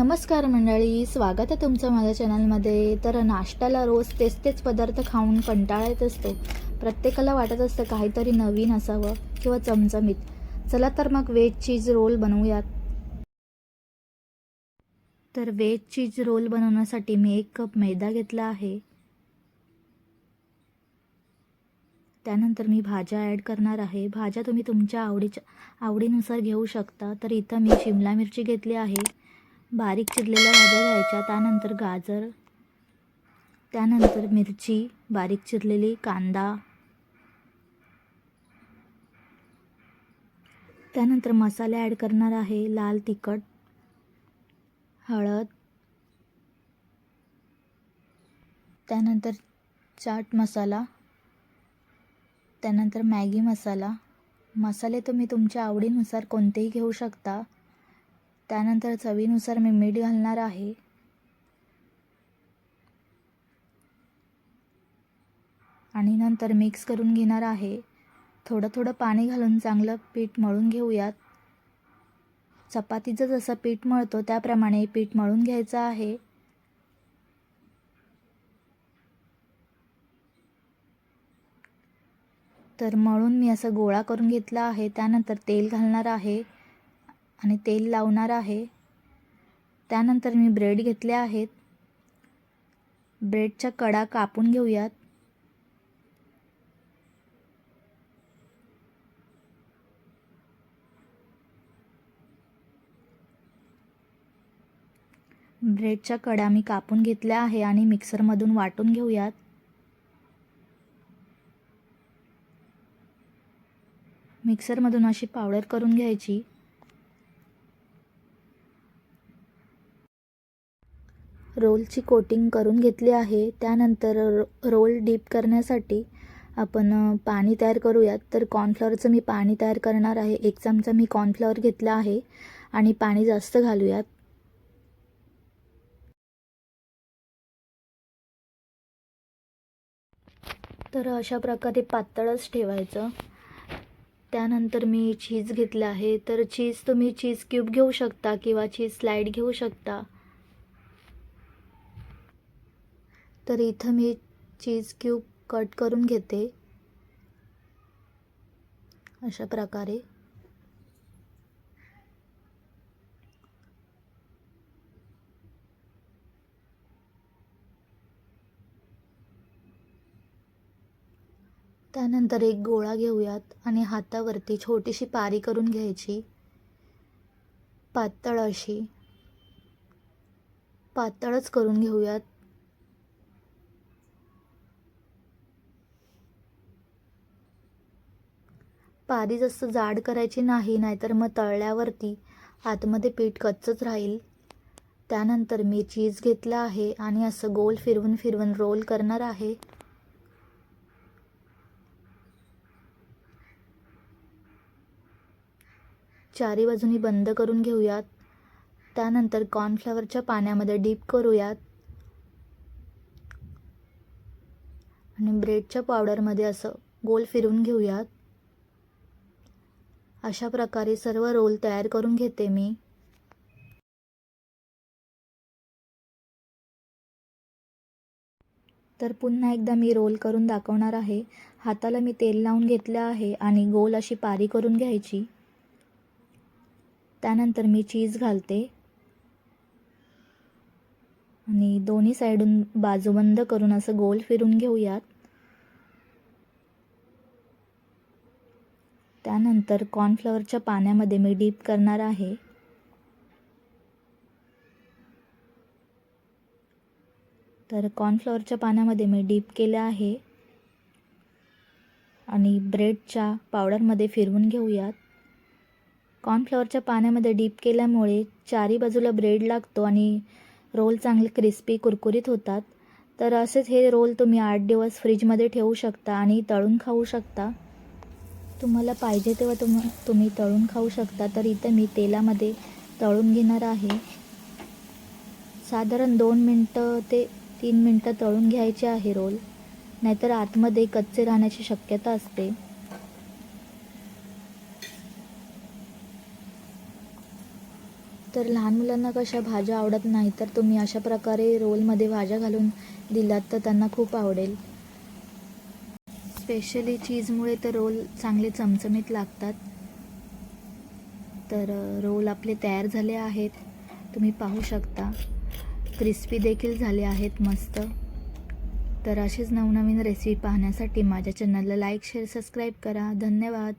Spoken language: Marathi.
नमस्कार मंडळी स्वागत आहे तुमचं माझ्या चॅनलमध्ये. तर नाश्त्याला रोज तेच तेच पदार्थ खाऊन कंटाळा येत असतो. प्रत्येकाला वाटत असतं काहीतरी नवीन असावं किंवा चमचमीत. चला तर मग व्हेज चीज रोल बनवूयात. तर व्हेज चीज रोल बनवण्यासाठी मी एक कप मैदा घेतला आहे. त्यानंतर मी भाज्या ॲड करणार आहे. भाज्या तुम्ही तुमच्या आवडीच्या आवडीनुसार घेऊ शकता. तर इथं मी शिमला मिरची घेतली आहे. बारीक चिरलेल्या भाज्या घ्यायच्या. त्यानंतर गाजर त्यानंतर मिरची बारीक चिरलेली कांदा त्यानंतर मसाले ॲड करणार आहे लाल तिखट हळद त्यानंतर चाट मसाला त्यानंतर मॅगी मसाला. मसाले तुम्ही तुमच्या आवडीनुसार कोणतेही घेऊ शकता. त्यानंतर चवीनुसार मी मीठ घालणार आहे. आणि नंतर मिक्स करून घेणार आहे. थोडं थोडं पाणी घालून चांगलं पीठ मळून घेऊयात. चपातीचं जसं पीठ मळतो त्याप्रमाणे पीठ मळून घ्यायचं आहे. तर मळून मी असं गोळा करून घेतला आहे. त्यानंतर तेल घालणार आहे. आणि तेल लावणार आहे. त्यानंतर मी ब्रेड घेतले आहेत. ब्रेडच्या कडा कापून घेऊयात. ब्रेडच्या कडा मी कापून घेतल्या आहे आणि मिक्सरमधून वाटून घेऊयात. मिक्सरमधून अशी पावडर करून घ्यायची. रोलची कोटिंग करून घेतली आहे. त्यानंतर रो रोल डीप करण्यासाठी आपण पाणी तयार करूयात. तर कॉर्नफ्लॉवरचं मी पाणी तयार करणार आहे. एक चमचा मी कॉर्नफ्लॉवर घेतला आहे आणि पाणी जास्त घालूयात. तर अशा प्रकारे पातळच ठेवायचं. त्यानंतर मी चीज घेतलं आहे. तर चीज तुम्ही चीज क्यूब घेऊ शकता किंवा चीज स्लाईड घेऊ शकता. तर इथं मी चीज क्यूब कट करून घेते. अशा प्रकारे. त्यानंतर एक गोळा घेऊयात आणि हातावरती छोटीशी पारी करून घ्यायची. पातळ अशी. पातळच करून घेऊयात. पारी जास्त जाड करायची नाही नाहीतर मग तळल्यावरती आतमध्ये पीठ कच्चंच राहील. त्यानंतर मी चीज घेतला आहे आणि असं गोल फिरवून फिरवून रोल करणार आहे. चारी बाजूनी बंद करून घेऊयात. त्यानंतर कॉर्नफ्लॉवरच्या पाण्यामध्ये डीप करूयात. आणि ब्रेडच्या पावडरमध्ये असं गोल फिरवून घेऊयात. अशा प्रकारे सर्व रोल तयार करून घेते मी. तर पुन्हा एकदा मी रोल करून दाखवणार आहे. हाताला मी तेल लावून घेतलं आहे आणि गोल अशी पारी करून घ्यायची. त्यानंतर मी चीज घालते. आणि दोन्ही साईडून बाजूबंद करून असं गोल फिरून घेऊयात. त्यानंतर कॉर्नफ्लॉवरच्या पाण्यामध्ये मी डीप करणार आहे. तर कॉर्नफ्लॉवरच्या पाण्यामध्ये मी डीप केलं आहे. आणि ब्रेडच्या पावडरमध्ये फिरवून घेऊयात. कॉर्नफ्लॉवरच्या पाण्यामध्ये डीप केल्यामुळे चारी बाजूला ब्रेड लागतो आणि रोल चांगले क्रिस्पी कुरकुरीत होतात. तर असेच हे रोल तुम्ही आठ दिवस फ्रीजमध्ये ठेवू शकता आणि तळून खाऊ शकता. तुम्हाला पाहिजे तेव्हा तुम तुम्ही तळून खाऊ शकता. तर इथं मी तेलामध्ये तळून घेणार आहे. साधारण दोन मिनटं ते तीन मिनटं तळून घ्यायचे आहे रोल. नाहीतर आतमध्ये कच्चे राहण्याची शक्यता असते. तर लहान मुलांना कशा भाज्या आवडत नाही तर तुम्ही अशा प्रकारे रोलमध्ये भाज्या घालून दिलात तर त्यांना खूप आवडेल. स्पेशली चीजमुळे तर रोल चांगले चमचमीत लागतात. तर रोल आपले तयार झाले आहेत. तुम्ही पाहू शकता. क्रिस्पी देखील झाले आहेत मस्त. तर असेच नवनवीन रेसिपी पाहण्यासाठी माझ्या चॅनलला लाईक शेअर सबस्क्राईब करा. धन्यवाद.